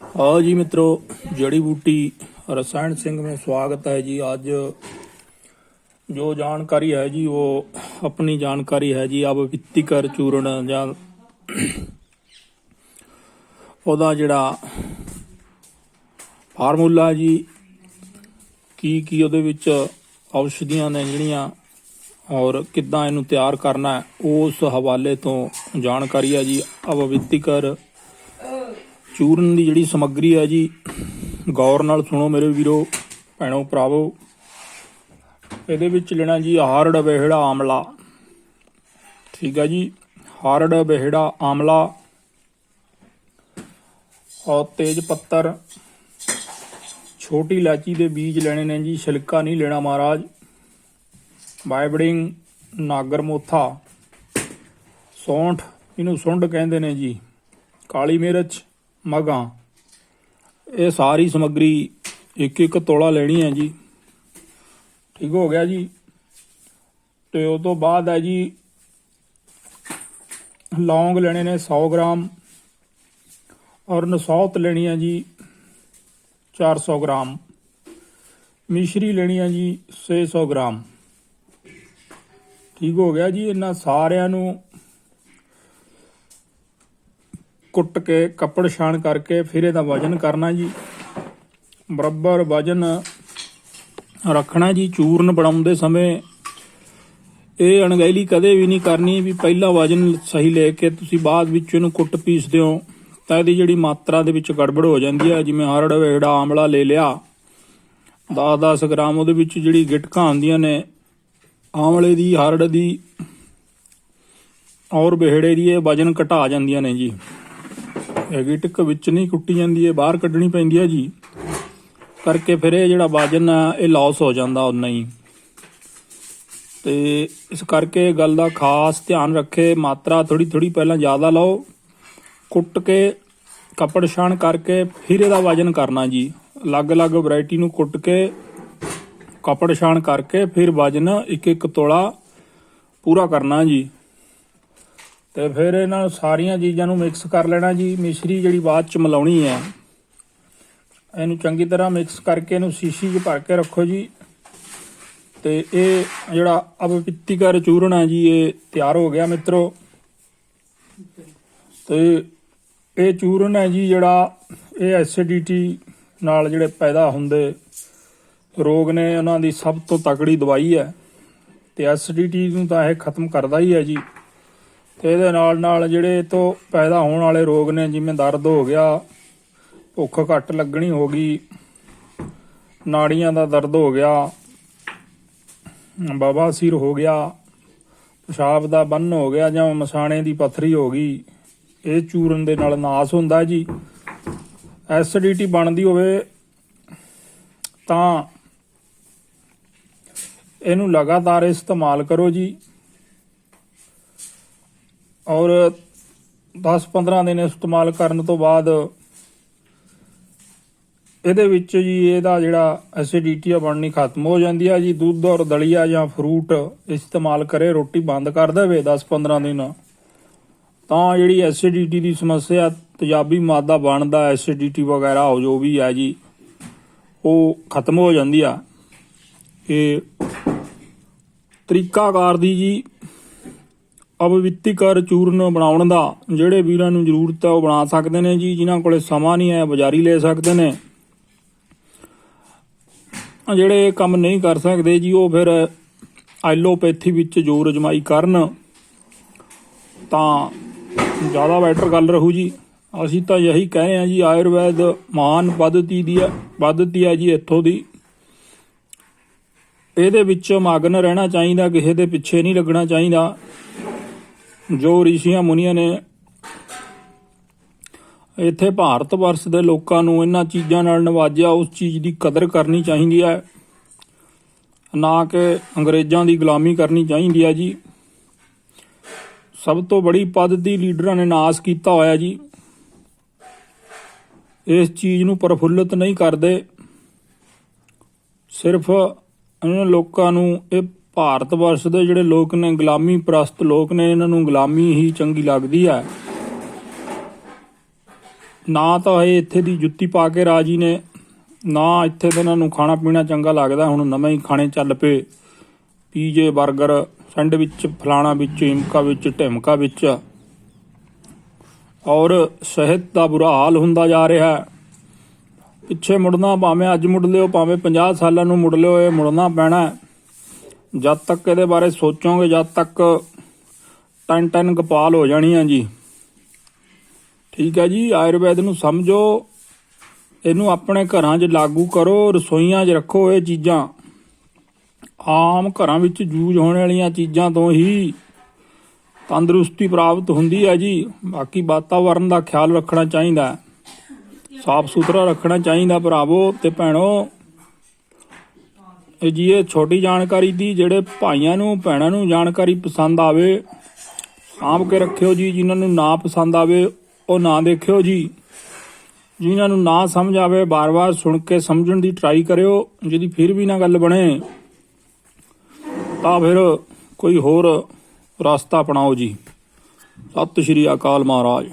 ਆਓ ਜੀ ਮਿੱਤਰੋ, ਜੜੀ ਬੂਟੀ ਰਸਾਇਣ ਸਿੰਘ ਮੇਂ ਸਵਾਗਤ ਹੈ ਜੀ। ਅੱਜ ਜੋ ਜਾਣਕਾਰੀ ਹੈ ਜੀ, ਉਹ ਆਪਣੀ ਜਾਣਕਾਰੀ ਹੈ ਜੀ, ਆਪ ਵਿੱਤੀ ਕਰ ਚੂਰਨ ਜਾਂ ਉਹਦਾ ਜਿਹੜਾ ਫਾਰਮੂਲਾ ਜੀ, ਕੀ ਕੀ ਉਹਦੇ ਵਿੱਚ ਔਸ਼ਧੀਆਂ ਨੇ ਜਿਹੜੀਆਂ ਔਰ ਕਿੱਦਾਂ ਇਹਨੂੰ ਤਿਆਰ ਕਰਨਾ ਉਸ ਹਵਾਲੇ ਤੋਂ ਜਾਣਕਾਰੀ ਹੈ ਜੀ। ਅਵਵਿੱਤੀਕਰ ਚੂਰਨ ਦੀ ਜਿਹੜੀ ਸਮੱਗਰੀ ਹੈ ਜੀ, ਗੌਰ ਨਾਲ ਸੁਣੋ ਮੇਰੇ ਵੀਰੋ, ਭੈਣੋ, ਭਰਾਵੋ। ਇਹਦੇ ਵਿੱਚ ਲੈਣਾ ਜੀ ਹਾਰਡ ਬਹਿੜਾ ਆਮਲਾ। ਠੀਕ ਹੈ ਜੀ, ਹਾਰਡ ਬਹਿੜਾ ਆਮਲਾ। ਔਰ ਤੇਜ ਪੱਤਰ। ਛੋਟੀ ਇਲਾਚੀ ਦੇ ਬੀਜ ਲੈਣੇ ਨੇ ਜੀ, ਛਿਲਕਾ ਨਹੀਂ ਲੈਣਾ ਮਹਾਰਾਜ। ਵਾਈਬੜਿੰਗ ਨਾਗਰ ਮੋਥਾ ਸੌਂਠ, ਇਹਨੂੰ ਸੁੰਡ ਕਹਿੰਦੇ ਨੇ ਜੀ। ਕਾਲੀ ਮਿਰਚ। ਮਗਾਂ। ਇਹ ਸਾਰੀ ਸਮੱਗਰੀ ਇੱਕ ਇੱਕ ਤੋਲਾ ਲੈਣੀ ਹੈ ਜੀ। ਠੀਕ ਹੋ ਗਿਆ ਜੀ। ਤੇ ਉਹ ਤੋਂ ਬਾਅਦ ਹੈ ਜੀ, ਲੌਂਗ ਲੈਣੇ ਨੇ 100 ਗ੍ਰਾਮ। ਔਰ ਨਸੌਤ ਲੈਣੀ ਹੈ ਜੀ 400 ਗ੍ਰਾਮ। ਮਿਸ਼ਰੀ ਲੈਣੀ ਹੈ ਜੀ 600 ਗ੍ਰਾਮ। ਠੀਕ ਹੋ ਗਿਆ ਜੀ। ਇਹਨਾਂ ਸਾਰਿਆਂ ਨੂੰ ਕੁੱਟ ਕੇ, ਕੱਪੜ ਛਾਣ ਕਰਕੇ ਫਿਰ ਇਹਦਾ ਵਜਨ ਕਰਨਾ ਜੀ। ਬਰਾਬਰ ਵਜਨ ਰੱਖਣਾ ਜੀ, ਚੂਰਨ ਬਣਾਉਂਦੇ ਸਮੇਂ ਇਹ ਅਣਗਹਿਲੀ ਕਦੇ ਵੀ ਨਹੀਂ ਕਰਨੀ ਵੀ ਪਹਿਲਾ ਵਜਨ ਸਹੀ ਲੈ ਕੇ ਤੁਸੀਂ ਬਾਅਦ ਵਿੱਚ ਇਹਨੂੰ ਕੁੱਟ ਪੀਸਦੇ ਹੋ, ਤਾਂ ਇਹਦੀ ਜਿਹੜੀ ਮਾਤਰਾ ਦੇ ਵਿੱਚ ਗੜਬੜ ਹੋ ਜਾਂਦੀ ਹੈ ਜਿਵੇਂ ਹਰੜ ਵੇੜਾ ਆਮਲਾ ਲੈ ਲਿਆ 10-10 ਗ੍ਰਾਮ ਉਹਦੇ ਵਿੱਚ ਜਿਹੜੀ ਗਿਟਕਾਂ ਹੁੰਦੀਆਂ ਨੇ, ਆਮਲੇ ਦੀ, ਹਰੜ ਦੀ ਔਰ ਬਿਹੜੇ ਦੀ ਇਹ ਵਜਨ ਘਟਾ ਜਾਂਦੀਆਂ ਨੇ ਜੀ। ਹੈਗੀ, ਟਿੱਕ ਵਿੱਚ ਨਹੀਂ ਕੁੱਟੀ ਜਾਂਦੀ ਹੈ ਬਾਹਰ ਕੱਢਣੀ ਪੈਂਦੀ ਹੈ ਜੀ। ਕਰਕੇ ਫਿਰ ਇਹ ਜਿਹੜਾ ਵਜਨ ਆ, ਇਹ ਲਾਸ ਹੋ ਜਾਂਦਾ ਉਨਾ ਹੀ। ਤੇ ਇਸ ਕਰਕੇ ਗੱਲ ਦਾ ਖਾਸ ਧਿਆਨ ਰੱਖੇ, ਮਾਤਰਾ ਥੋੜੀ ਥੋੜੀ ਪਹਿਲਾਂ ਜ਼ਿਆਦਾ ਲਓ। ਕੁੱਟ ਕੇ, ਕੱਪੜ ਛਾਣ ਕਰਕੇ ਫਿਰ ਇਹਦਾ ਵਜਨ ਕਰਨਾ ਜੀ। ਅਲੱਗ-ਅਲੱਗ ਵੈਰਾਈਟੀ ਨੂੰ ਕੁੱਟ ਕੇ, ਕੱਪੜ ਛਾਣ ਕਰਕੇ ਫਿਰ ਵਜਨ ਇੱਕ ਇੱਕ ਤੋਲਾ ਪੂਰਾ ਕਰਨਾ ਜੀ। ਤੇ ਫਿਰ ਇਹਨਾਂ ਸਾਰੀਆਂ ਚੀਜ਼ਾਂ ਨੂੰ ਮਿਕਸ ਕਰ ਲੈਣਾ ਜੀ। ਮਿਸ਼ਰੀ ਜਿਹੜੀ ਬਾਅਦ ਚ ਮਿਲਾਉਣੀ ਹੈ, ਇਹਨੂੰ ਚੰਗੀ ਤਰ੍ਹਾਂ ਮਿਕਸ ਕਰਕੇ ਇਹਨੂੰ ਸ਼ੀਸ਼ੀ 'ਚ ਭਰ ਕੇ ਰੱਖੋ ਜੀ। ਤੇ ਇਹ ਜਿਹੜਾ ਅਪਿੱਤੀਕਰ ਚੂਰਨ ਹੈ ਜੀ, ਇਹ ਤਿਆਰ ਹੋ ਗਿਆ ਮਿੱਤਰੋ। ਤੇ ਇਹ ਚੂਰਨ ਹੈ ਜੀ ਜਿਹੜਾ ਇਹ ਐਸਿਡਿਟੀ ਨਾਲ ਜਿਹੜੇ ਪੈਦਾ ਹੁੰਦੇ ਰੋਗ ਨੇ, ਉਹਨਾਂ ਦੀ ਸਭ ਤੋਂ ਤਕੜੀ ਦਵਾਈ ਹੈ। ਤੇ ਐਸਿਡਿਟੀ ਨੂੰ ਤਾਂ ਇਹ ਖਤਮ ਕਰਦਾ ਹੀ ਹੈ ਜੀ। ਤੇ ਇਹਦੇ ਨਾਲ ਨਾਲ ਜਿਹੜੇ ਇਹ ਤੋਂ ਪੈਦਾ ਹੋਣ ਵਾਲੇ ਰੋਗ ਨੇ, ਜਿਵੇਂ ਦਰਦ ਹੋ ਗਿਆ, ਭੁੱਖ ਘੱਟ ਲੱਗਣੀ ਹੋ ਗਈ, ਨਾੜੀਆਂ ਦਾ ਦਰਦ ਹੋ ਗਿਆ ਬਵਾਸੀਰ ਹੋ ਗਿਆ, ਪਿਸ਼ਾਬ ਦਾ ਬੰਨ ਹੋ ਗਿਆ ਜਾਂ ਮਸਾਣੇ ਦੀ ਪੱਥਰੀ ਹੋ ਗਈ, ਇਹ ਚੂਰਨ ਦੇ ਨਾਲ ਨਾਸ ਹੁੰਦਾ ਜੀ। ਐਸਿਡਿਟੀ ਬਣਦੀ ਹੋਵੇ ਤਾਂ ਇਹਨੂੰ ਲਗਾਤਾਰ ਇਸਤੇਮਾਲ ਕਰੋ ਜੀ। ਔਰ 10-15 ਦਿਨ ਇਸਤੇਮਾਲ ਕਰਨ ਤੋਂ ਬਾਅਦ ਇਹਦੇ ਵਿੱਚ ਜੀ ਇਹਦਾ ਜਿਹੜਾ ਐਸਿਡਿਟੀ ਆ ਬਣਨੀ ਖਤਮ ਹੋ ਜਾਂਦੀ ਆ ਜੀ। ਦੁੱਧ ਔਰ ਦਲੀਆ ਜਾਂ ਫਰੂਟ ਇਸਤੇਮਾਲ ਕਰੇ, ਰੋਟੀ ਬੰਦ ਕਰ ਦੇਵੇ 10-15 ਦਿਨ। ਤਾਂ ਜਿਹੜੀ ਐਸਿਡਿਟੀ ਦੀ ਸਮੱਸਿਆ, ਤੇਜ਼ਾਬੀ ਮਾਦਾ ਬਣਦਾ ਐਸਿਡਿਟੀ ਵਗੈਰਾ ਹੋ ਜੋ ਵੀ ਹੈ ਜੀ, ਉਹ ਖਤਮ ਹੋ ਜਾਂਦੀ ਆ। ਇਹ ਤਰੀਕਾਕਾਰ ਦੀ ਜੀ ਅਭਵਿੱਤੀ ਕਰ ਚੂਰਨ ਬਣਾਉਣ ਦਾ। ਜਿਹੜੇ ਵੀਰਾਂ ਨੂੰ ਜ਼ਰੂਰਤ ਹੈ ਉਹ ਬਣਾ ਸਕਦੇ ਨੇ ਜੀ, ਜਿਨ੍ਹਾਂ ਕੋਲੇ ਸਮਾਂ ਨਹੀਂ ਹੈ, ਬਾਜ਼ਾਰੀ ਲੈ ਸਕਦੇ ਨੇ। ਜਿਹੜੇ ਇਹ ਕੰਮ ਨਹੀਂ ਕਰ ਸਕਦੇ ਜੀ, ਉਹ ਫਿਰ ਐਲੋਪੈਥੀ ਵਿੱਚ ਜੋਰ ਅਜਮਾਈ ਕਰਨ। ਤਾਂ ਜ਼ਿਆਦਾ ਬੈਟਰ ਗੱਲ ਰਹੂ ਜੀ। ਅਸੀਂ ਤਾਂ ਇਹੀ ਕਹਿ ਰਹੇ ਹਾਂ ਜੀ, ਆਯੁਰਵੈਦ ਮਹਾਨ ਪद्धਤੀ ਦੀ ਹੈ, ਪੱਧਤੀ ਹੈ ਜੀ ਇੱਥੋਂ ਦੀ। ਇਹਦੇ ਵਿੱਚ ਮਗਨ ਰਹਿਣਾ ਚਾਹੀਦਾ, ਕਿਸੇ ਦੇ ਪਿੱਛੇ ਨਹੀਂ ਲੱਗਣਾ ਚਾਹੀਦਾ। ਜੋ ਰਿਸ਼ੀਆਂ ਮੁਨੀਆਂ ਨੇ ਇੱਥੇ ਭਾਰਤ ਵਰਸ਼ ਦੇ ਲੋਕਾਂ ਨੂੰ ਇਹਨਾਂ ਚੀਜ਼ਾਂ ਨਾਲ ਨਵਾਜਿਆ, ਉਸ ਚੀਜ਼ ਦੀ ਕਦਰ ਕਰਨੀ ਚਾਹੀਦੀ ਹੈ। ਨਾ ਕਿ ਅੰਗਰੇਜ਼ਾਂ ਦੀ ਗੁਲਾਮੀ ਕਰਨੀ ਚਾਹੀਦੀ ਹੈ ਜੀ। ਸਭ ਤੋਂ ਬੜੀ ਪद्धਤੀ ਲੀਡਰਾਂ ਨੇ ਨਾਸ ਕੀਤਾ ਹੋਇਆ ਜੀ। ਇਸ ਚੀਜ਼ ਨੂੰ ਪ੍ਰਫੁੱਲਤ ਨਹੀਂ ਕਰਦੇ। ਸਿਰਫ ਇਹਨਾਂ ਲੋਕਾਂ ਨੂੰ ਇਹ ਭਾਰਤ ਵਰਸ਼ ਦੇ ਜਿਹੜੇ ਲੋਕ ਨੇ, ਗੁਲਾਮੀ ਪ੍ਰਸਤ ਲੋਕ ਨੇ, ਇਹਨਾਂ ਨੂੰ ਗੁਲਾਮੀ ਹੀ ਚੰਗੀ ਲੱਗਦੀ ਹੈ। ਨਾ ਤਾਂ ਇਹ ਇੱਥੇ ਦੀ ਜੁੱਤੀ ਪਾ ਕੇ ਰਾਜੀ ਨੇ, ਨਾ ਇੱਥੇ ਦੇ ਇਹਨਾਂ ਨੂੰ ਖਾਣਾ ਪੀਣਾ ਚੰਗਾ ਲੱਗਦਾ, ਹੁਣ ਨਵੇਂ ਹੀ ਖਾਣੇ ਚੱਲ ਪਏ। ਪੀਜੇ 버ਗਰ ਸੈਂਡਵਿਚ, ਫਲਾਣਾ ਵਿੱਚ ਇਮਕਾ ਵਿੱਚ, ਢਿਮਕਾ ਵਿੱਚ। ਔਰ ਸਿਹਤ ਦਾ ਬੁਰਾ ਹਾਲ ਹੁੰਦਾ ਜਾ ਰਿਹਾ ਹੈ। ਪਿੱਛੇ ਮੁੜਨਾ ਭਾਵੇਂ ਅੱਜ ਮੁੜ ਲਿਓ, ਭਾਵੇਂ 50 ਸਾਲਾਂ ਨੂੰ ਮੁੜ ਲਿਓ, ਇਹ ਮੁੜਨਾ ਪੈਣਾ ਹੈ। ਜਦ ਤੱਕ ਇਹਦੇ ਬਾਰੇ ਸੋਚੋਗੇ, ਜਦ ਤੱਕ ਟਨ ਟਨ ਗਪਾਲ ਹੋ ਜਾਣੀ ਆ ਜੀ। ਠੀਕ ਹੈ ਜੀ, ਆਯੁਰਵੈਦ ਨੂੰ ਸਮਝੋ, ਇਹਨੂੰ ਆਪਣੇ ਘਰਾਂ 'ਚ ਲਾਗੂ ਕਰੋ, ਰਸੋਈਆਂ 'ਚ ਰੱਖੋ ਇਹ ਚੀਜ਼ਾਂ। ਆਮ ਘਰਾਂ ਵਿੱਚ ਯੂਜ਼ ਹੋਣ ਵਾਲੀਆਂ ਚੀਜ਼ਾਂ ਤੋਂ ਹੀ ਤੰਦਰੁਸਤੀ ਪ੍ਰਾਪਤ ਹੁੰਦੀ ਹੈ ਜੀ। ਬਾਕੀ ਵਾਤਾਵਰਨ ਦਾ ਖਿਆਲ ਰੱਖਣਾ ਚਾਹੀਦਾ। ਸਾਫ਼ ਸੁਥਰਾ ਰੱਖਣਾ ਚਾਹੀਦਾ ਭਰਾਵੋ ਤੇ ਭੈਣੋ। ਜੀ, ਇਹ ਛੋਟੀ ਜਾਣਕਾਰੀ ਦੀ ਜਿਹੜੇ ਭਾਈਆਂ ਨੂੰ, ਭੈਣਾਂ ਨੂੰ ਜਾਣਕਾਰੀ ਪਸੰਦ ਆਵੇ, ਸਾਂਭ ਕੇ ਰੱਖਿਓ ਜੀ। ਜਿਨ੍ਹਾਂ ਨੂੰ ਨਾ ਪਸੰਦ ਆਵੇ, ਉਹ ਨਾ ਦੇਖਿਓ ਜੀ। ਜਿਨ੍ਹਾਂ ਨੂੰ ਨਾ ਸਮਝ ਆਵੇ, ਬਾਰ-ਬਾਰ ਸੁਣ ਕੇ ਸਮਝਣ ਦੀ ਟਰਾਈ ਕਰਿਓ, ਜਿਹਦੀ ਫਿਰ ਵੀ ਨਾ ਗੱਲ ਬਣੇ। ਤਾਂ ਫਿਰ ਕੋਈ ਹੋਰ ਰਸਤਾ ਅਪਣਾਓ ਜੀ। ਸਤਿ ਸ਼੍ਰੀ ਅਕਾਲ ਮਹਾਰਾਜ।